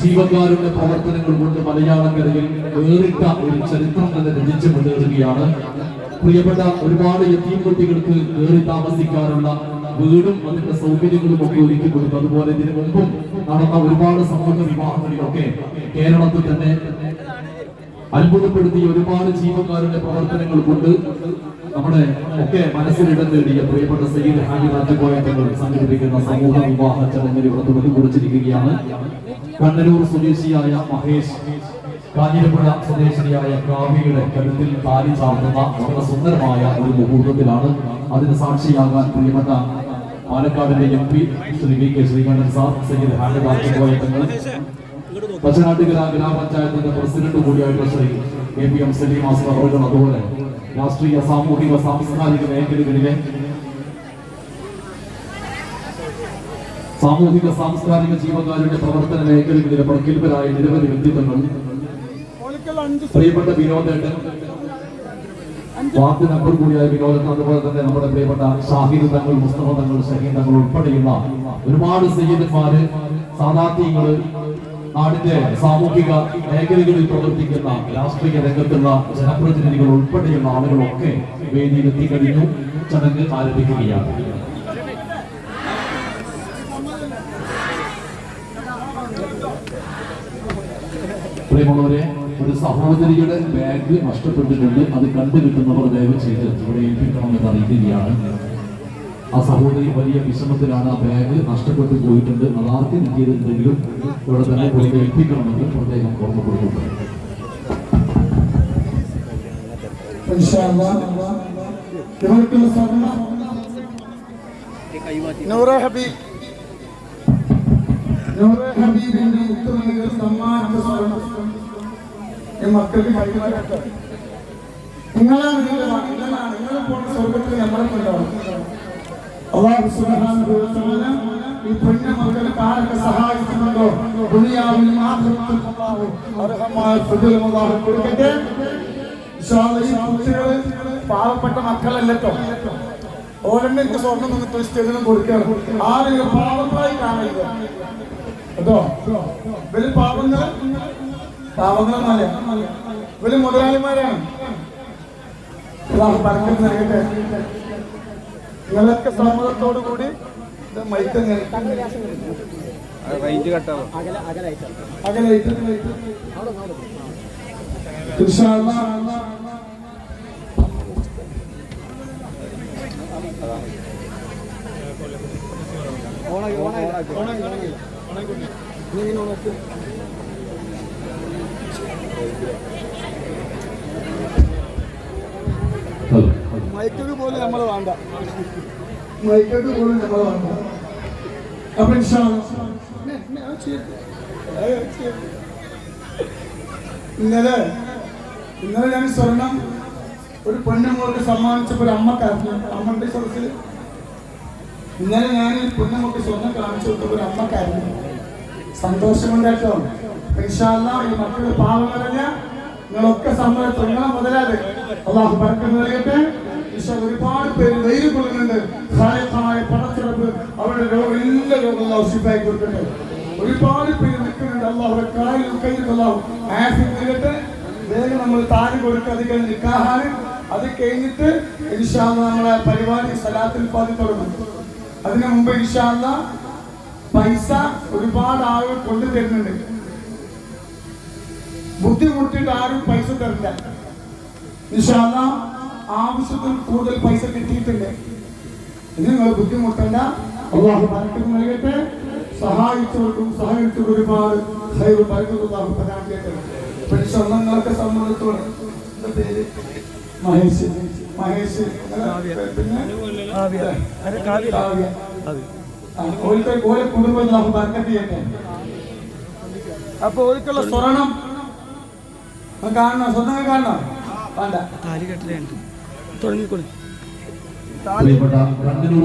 ജീവകാരുടെ പ്രവർത്തനങ്ങൾ കൊണ്ട് മലയാളക്കരയിൽ വേറിട്ട ഒരു ചരിത്രം തന്നെ രചിച്ചു മുന്നേറുകയാണ്. പ്രിയപ്പെട്ട ഒരുപാട് യത്തീം കുട്ടികൾക്ക് കയറി താമസിക്കാനുള്ള വീടും അതിന്റെ സൗകര്യങ്ങളും ഒക്കെ ഒരുക്കി കൊടുത്തു. അതുപോലെ ഇതിനു മുമ്പും നടന്ന ഒരുപാട് സമൂഹ വിവാഹങ്ങളിലൊക്കെ കേരളത്തിൽ തന്നെ അത്ഭുതപ്പെടുത്തിയ ഒരുപാട് ജീവകാരുടെ പ്രവർത്തനങ്ങൾ കൊണ്ട് നമ്മുടെ ഒക്കെ മനസ്സിലിടം നേടിയ പ്രിയപ്പെട്ട സയ്യിദ് ഹാജി തങ്ങൾ സംഘടിപ്പിക്കുന്ന സമൂഹ വിവാഹ ചടങ്ങിൽ ഇവിടെ തുടക്കം കുറിച്ചിരിക്കുകയാണ്. കണ്ണനൂർ സ്വദേശിയായ മഹേഷ് കാഞ്ഞിരപ്പുഴ സ്വദേശിനിയായ കാവ്യയുടെ കരുത്തിൽ താലി ചാർത്തുന്ന വളരെ സുന്ദരമായ ഒരു മുഹൂർത്തത്തിലാണ്. അതിന് സാക്ഷിയാകാൻ പ്രിയപ്പെട്ട പാലക്കാടിന്റെ M P Shri V K Sreekandan sir Sayyid Haji Thangal Pachanattukara ഗ്രാമപഞ്ചായത്തിന്റെ president കൂടിയായിട്ടുള്ള Shri A P M Salim Azar അവറുകൾ അതുപോലെ രാഷ്ട്രീയ സാമൂഹിക സാംസ്കാരിക മേഖലകളിലെ സാമൂഹിക സാംസ്കാരിക ജീവകാരുടെ പ്രവർത്തന മേഖലകളിലെ പ്രഗത്ഭരായ നിരവധി വ്യക്തിത്വങ്ങൾ. പ്രിയപ്പെട്ട വിനോദേട്ടൻ വാർഡ് നമ്പർ കൂടിയായ വിനോദത്തിന് അതുപോലെ തന്നെ നമ്മുടെ പ്രിയപ്പെട്ട ഷാഹിദ് തങ്ങൾ മുസ്തഫ തങ്ങൾ ഷഹീദ് തങ്ങൾ ഉൾപ്പെടെയുള്ള ഒരുപാട് സയ്യിദന്മാര് സാധാർത്ഥ്യങ്ങൾ നാടിന്റെ സാമൂഹിക മേഖലകളിൽ പ്രവർത്തിക്കുന്ന രാഷ്ട്രീയ രംഗത്തുള്ള ജനപ്രതിനിധികൾ ഉൾപ്പെടെയുള്ള ആളുകളൊക്കെ വേദിയിൽ എത്തിക്കഴിഞ്ഞു ചടങ്ങ് ആരംഭിക്കുകയാണ്. പ്രിയമുള്ളവരെ ഒരു സഹോദരിയുടെ ബാഗ് നഷ്ടപ്പെട്ടിട്ടുണ്ട്. അത് കണ്ടുകിട്ടുന്നവർ ദയവ് ചെയ്ത് ഇവിടെ ഏൽപ്പിക്കണമെന്ന് അറിയിക്കുകയാണ്. ആ സഹോദരി വലിയ വിഷമത്തിലാണ് ആ ബാഗ് നഷ്ടപ്പെട്ടു പോയിട്ടുണ്ട്. അത് ആർക്കും കിട്ടിയതെങ്കിലും ഇവിടെ തന്നെ പോയി ഏൽപ്പിക്കണമെന്ന് പ്രത്യേകം ഹബീബ്. നൂറ ഹബീബിന്റെ മുത്തുമണികൾ സമ്മാനിച്ച സ്വർണം ഈ മക്കൾക്ക് കൈമാറട്ടെ നിങ്ങളാണ് നിങ്ങളാണ് നിങ്ങളാണ്. നിങ്ങൾ പോകുന്ന സ്വർഗത്തിൽ നമ്മളെ കൊണ്ടുപോകണം. ഈ കൊടുക്കട്ടെ. പാവപ്പെട്ട മക്കളല്ലോ ഓരോ എനിക്ക് സ്വർണം നിന്നിട്ട് സ്റ്റേജിലും കൊടുക്കുകയാണ്. ആരെങ്കിലും പാവങ്ങളായി കാണില്ല കേട്ടോ ഇവർ പാവങ്ങൾ? പാവങ്ങളെന്നല്ല. ഇവർ മുതലാളിമാരാണ്. പറഞ്ഞിട്ട് നിങ്ങളൊക്കെ സമ്മതത്തോടു കൂടി മൈക്ക് റേഞ്ച് കട്ടാവും? അകലായിട്ട് ഇൻഷാ അല്ലാഹ് ഹലോ ഇന്നലെ ഇന്നലെ ഞാൻ സ്വർണം ഒരു പെണ്ണുങ്ങൾക്ക് സമ്മാനിച്ചപ്പോൾ ഒരു അമ്മ അമ്മക്കായിരുന്നു അമ്മന്റെ സദസ്സിൽ ഇന്നലെ ഞാൻ ഈ പെണ്ണുങ്ങൾക്ക് സ്വർണം കാണിച്ചു കൊടുത്തപ്പോ ഒരു അമ്മ അമ്മക്കായിരുന്നു സന്തോഷം കൊണ്ടേറ്റോ ഇൻഷാല്ല ഈ മക്കളുടെ പാവം നിറഞ്ഞ നിങ്ങളൊക്കെ സമ്മതം നിങ്ങളെ മുതലാതെ അള്ളാഹു പറക്കുന്നു നൽകട്ടെ. ഒരുപാട് പേര് ധൈര്യം കൊള്ളുന്നുണ്ട് ഖാലിഖായ പടച്ചിറപ്പ് അവരുടെ രോഗം എല്ലാ രോഗം അള്ളാഹു ശിഫായി കൊടുക്കട്ടെ. ഒരുപാട് പേര് നിൽക്കുന്നുണ്ട്. അള്ളാഹുടെ കാലിൽ കയ്യിൽ അള്ളാഹു ആഫിൽ നൽകട്ടെ. വേഗം നമ്മൾ താരി കൊടുക്കാതെ നിക്കാഹാണ്. അത് കഴിഞ്ഞിട്ട് ഇൻഷാല്ല നമ്മളെ പരിപാടി സലാത്തിൽ പാതി തുടങ്ങും. അതിനു മുമ്പ് ഇൻഷാല്ല പൈസ ഒരുപാട് ആളുകൾ കൊണ്ടു തരുന്നുണ്ട്. ബുദ്ധിമുട്ടിട്ട് ആരും പൈസ തരില്ല. നിഷാദ ആവശ്യത്തിൽ കൂടുതൽ പൈസ കിട്ടിയിട്ടുണ്ട്. ഇത് നിങ്ങൾ ബുദ്ധിമുട്ടല്ല അള്ളാഹു ബർക്കത്ത് നൽകട്ടെ. സഹായിച്ചവർക്കും സഹായിച്ചവർക്കും ഒരുപാട് ഹൈവ് ബർക്കത്ത് അള്ളാഹു പ്രദാനം ചെയ്യട്ടെ. സംബന്ധിച്ചോളം. സ്വർണങ്ങളൊക്കെ സമ്മതത്തോടെ പേര് മഹേഷ്. മഹേഷ്. പിന്നെ? കുടുംബം അള്ളാഹു ബർക്കത്ത് ചെയ്യട്ടെ. അപ്പൊ സ്വർണം. കാണണം? വേണ്ട കാണണം? വേണ്ട.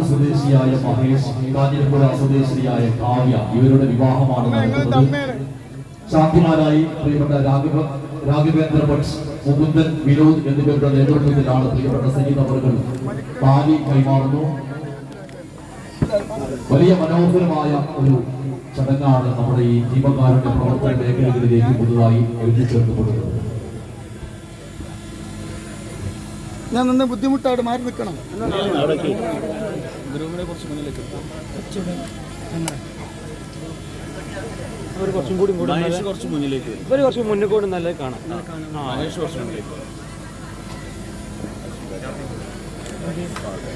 സ്വദേശിയായ മഹേഷ് കാഞ്ഞിരപ്പുഴ സ്വദേശിയായ കാവ്യ ഇവരുടെ വിവാഹമാണ് നടക്കുന്നത്. ശാന്തിമാരായി പ്രിയപ്പെട്ട രാഘവ രാഘവേന്ദ്ര ഭട്ട് മുകുന്ദൻ വിനോദ് എന്നിവരുടെ നേതൃത്വത്തിലാണ് പ്രിയപ്പെട്ട സംഗീത അവറുകൾ താലി കൈമാറുന്നു. വലിയ മനോഹരമായ ഒരു ചടങ്ങാണ് നമ്മുടെ ഈ ജീവകാരുടെ പ്രവർത്തന മേഖലകളിലേക്ക് പുതുതായി എഴുതിച്ചേർക്കപ്പെടുന്നത്. ഞാൻ നിന്ന് ബുദ്ധിമുട്ടായിട്ട് മാറി നിൽക്കണം. കുറച്ചും കൂടി മുന്നിലേക്ക് കുറച്ച് മുന്നിൽ കൂടി നല്ല കാണാം.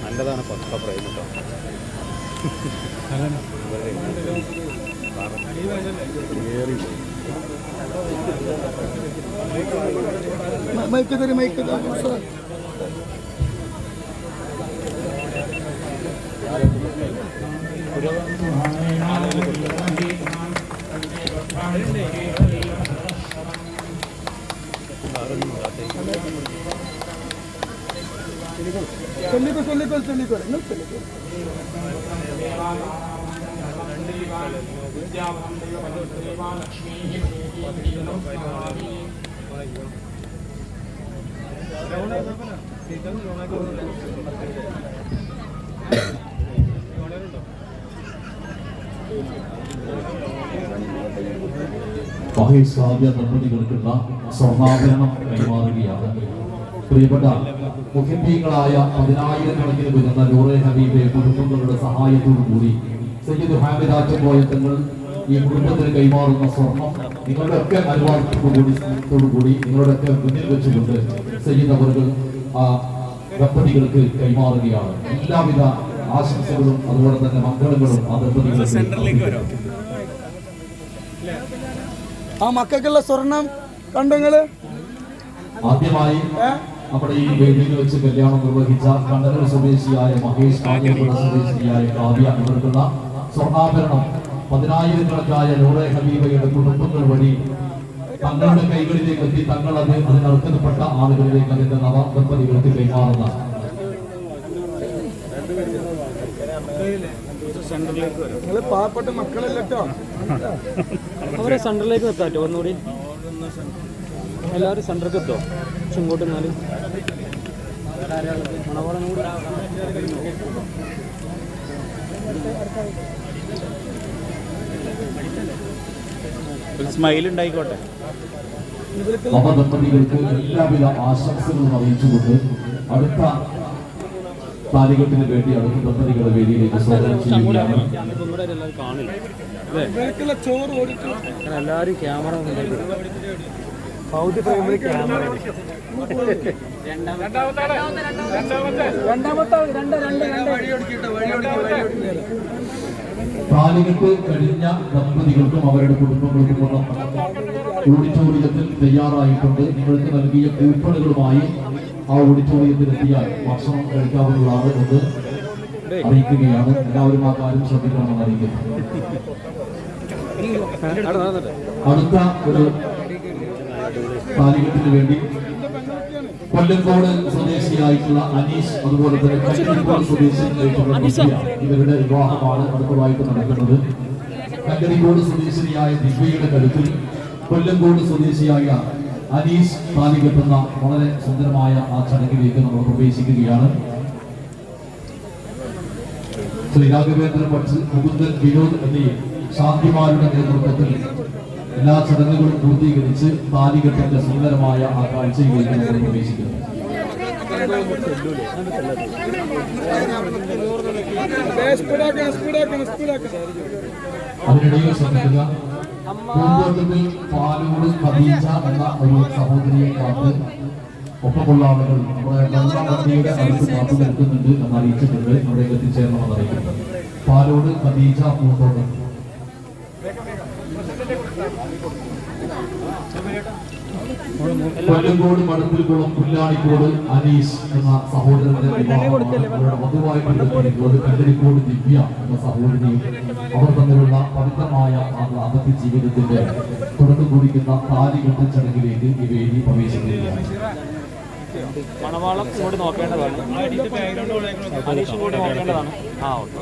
നല്ലതാണ് പക്ക മൈക്ക് തരും മൈക്ക് തരും ചൊല്ലിക്കോ ചൊല്ലിക്കോ ചൊല്ലിക്കോ നിങ്ങൾ ചൊല്ലിക്കോ മഹേഷ് മഹേശ്വാദ്യ ദമ്പതികൾക്കുള്ള സ്വർണാഭരണം കൈമാറുകയാണ്. പ്രിയപ്പെട്ട മുഖ്യങ്ങളായ പതിനായിരക്കണക്കിന് വരുന്ന നൂറെ ഹബീബെ കുടുംബങ്ങളുടെ സഹായത്തോടുകൂടി സയ്യിദ് ഹാമിദാറ്റംപോയ തങ്ങൾ ഈ കുടുംബത്തിന് കൈമാറുന്ന സ്വർണം നിങ്ങളുടെ ഒക്കെ അനുവാദത്തോടുകൂടി നിങ്ങളുടെ ഒക്കെ മുന്നിൽ വെച്ചുകൊണ്ട് സയ്യിദ് അവർക്ക് ആ ദമ്പതികൾക്ക് കൈമാറുകയാണ്. എല്ലാവിധ ആശംസകളും അതുപോലെ തന്നെ മംഗളങ്ങളും ആ ദമ്പതികൾക്ക് ആ മക്കൾക്കുള്ള സ്വർണം കണ്ടങ്ങൾ ആദ്യമായി നമ്മുടെ ഈ വേദിയിൽ വെച്ച് കല്യാണം നിർവഹിച്ച കണ്ണൂർ സ്വദേശിയായ മഹേഷ് കാഞ്ഞിരപ്പുഴ സ്വദേശിയായ കാവ്യ ഇവർക്കുള്ള സ്വർണാഭരണം. പതിനായിരക്കണക്കായ നൂറെ ഹബീബയുടെ കുടുംബങ്ങൾ വഴി തങ്ങളുടെ കൈകളിലേക്ക് എത്തി തങ്ങൾ അത് അതിനർഹതപ്പെട്ട ആളുകളിലേക്ക് അതിന്റെ നവ ദമ്പതികൾക്ക് കൈമാറുന്ന. നിങ്ങൾ പാവപ്പെട്ട മക്കളല്ല കേട്ടോ അവരെ സെന്ററിലേക്ക് എത്താറ്റോ ഒന്നുകൂടി. എല്ലാവരും സെന്ററിലേക്ക് എത്തോ? പക്ഷെ ഇങ്ങോട്ട് നിന്നാലും മണവാളം കൂടി ഒരു സ്മൈൽ ഉണ്ടായിക്കോട്ടെ. നവദമ്പതികൾക്ക് എല്ലാവിധ ആശംസകളും അറിയിച്ചുകൊണ്ട് അടുത്ത താലികെട്ടിന് വേണ്ടി അവർക്ക് ദമ്പതികളുടെ വേദിയിലേക്ക് സ്വാഗതം ചെയ്യുകയാണ്. എല്ലാവരും ക്യാമറ ക്യാമറ താലികെട്ട് കഴിഞ്ഞ ദമ്പതികൾക്കും അവരുടെ കുടുംബങ്ങൾക്കുമുള്ള ഓഡിറ്റോറിയത്തിൽ തയ്യാറായിട്ടുണ്ട്. നിങ്ങൾക്ക് നൽകിയ കൂപ്പണുകളുമായി ആ ഓഡിറ്റോറിയത്തിലെത്തിയാൽ ഭക്ഷണം കഴിക്കാവുന്നതാണ് എന്ന് അറിയിക്കുകയാണ്. എല്ലാവരും ആ കാര്യം ശ്രദ്ധിക്കണമെന്ന് അറിയിക്കുന്നു. അടുത്ത ഒരു കാലഘട്ടത്തിന് വേണ്ടി കൊല്ലങ്കോട് സ്വദേശിയായിട്ടുള്ള അനീഷ് അതുപോലെ തന്നെ കഞ്ചിക്കോട് സ്വദേശിയായിട്ടുള്ള ദിവ്യ ഇവരുടെ വിവാഹമാണ് അടുത്തതായിട്ട് നടക്കുന്നത്. കഞ്ചരിക്കോട് സ്വദേശിനിയായ ദിവ്യയുടെ കരുത്തിൽ കൊല്ലങ്കോട് സ്വദേശിയായ അനീഷ് താലി കെട്ടുന്ന വളരെ സുന്ദരമായ ആ ചടങ്ങിലേക്ക് നമ്മൾ പ്രവേശിക്കുകയാണ്. ശ്രീ രാഘവേന്ദ്ര ഭട്ട് മുകുന്ദൻ വിനോദ് എന്നീ ശാന്തിമാരുടെ നേതൃത്വത്തിൽ എല്ലാ ചടങ്ങുകളും പൂർത്തീകരിച്ച് താലികെട്ടിന്റെ സുന്ദരമായ ആ കാഴ്ചയിലേക്ക് നമ്മൾ പ്രവേശിക്കുന്നു. അതിനിടയിൽ ശ്രദ്ധിക്കുക. പൂന്തോട്ടത്തിൽ പാലോട് ഖദീജ എന്ന ഒരു സഹോദരിയെ കാത്ത് ഒപ്പമുള്ള ആളുകൾ നമ്മുടെ അടുത്ത് കാത്തു നിൽക്കുന്നുണ്ട് എന്ന് അറിയിച്ചിട്ടുണ്ട്. അവിടെ എത്തിച്ചേരണമെന്ന് അറിയിക്കുന്നത് പാലോട് ഖദീജ പൂന്തോട്ടം. കൊല്ലങ്കോട് മടത്തിൽക്കുളം പുല്ലാണിക്കോട് അനീഷ് എന്ന സഹോദരന്റെ വിവാഹമാണ്. മധുവായിട്ട് കണ്ടരിക്കോട് ദിവ്യ എന്ന സഹോദരിയും അവർ തമ്മിലുള്ള പവിത്രമായ ആ ദാമ്പത്യ ജീവിതത്തിന്റെ തുടക്കം കുറിക്കുന്ന താലികെട്ട ചടങ്ങിലേക്ക് ഈ വേദി പ്രവേശിക്കുകയാണ്. മണവാളം കൂടി നോക്കേണ്ടതാണ്. അനീഷും കൂടി നോക്കേണ്ടതാണ്. ആ ഓക്കെ.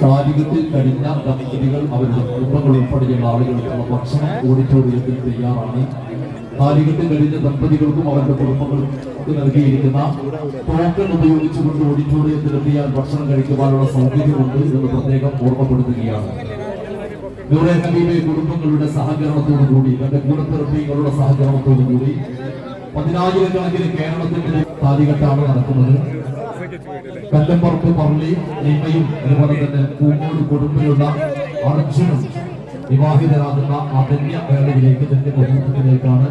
താരികത്തിൽ കഴിഞ്ഞ ദമ്പതികൾ അവരുടെ കുടുംബങ്ങൾ ഉൾപ്പെടെയുള്ള ആളുകൾക്കുള്ള ഭക്ഷണം ഓഡിറ്റോറിയത്തിൽ തയ്യാറാണ്. താരികത്തിൽ കഴിഞ്ഞ ദമ്പതികൾക്കും അവരുടെ കുടുംബങ്ങൾക്കും നൽകിയിരിക്കുന്ന ടോക്കൺ ഉപയോഗിച്ചുകൊണ്ട് ഓഡിറ്റോറിയത്തിൽ എത്തിയാൽ ഭക്ഷണം കഴിക്കുവാനുള്ള സൗകര്യമുണ്ട് എന്ന് പ്രത്യേകം ഓർമ്മപ്പെടുത്തുകയാണ്. നൂറെ ഹബീബെ കുടുംബങ്ങളുടെ സഹകരണത്തോടു കൂടി തന്റെ കൂടത്തിറപ്പികളുടെ സഹകരണത്തോടു കൂടി പതിനായിരക്കണക്കിന് കേരളത്തിന്റെ താലികെട്ടാണ് നടക്കുന്നത്. കല്ലമ്പറമ്പ് പള്ളി നിമ്മയും അതുപോലെ തന്നെ പൂങ്ങോട് കൊടുമ്പിലുള്ള അർജുനും വിവാഹിതരാകുന്ന അതന്യ വേളയിലേക്ക് തന്റെ കുടുംബത്തിലേക്കാണ്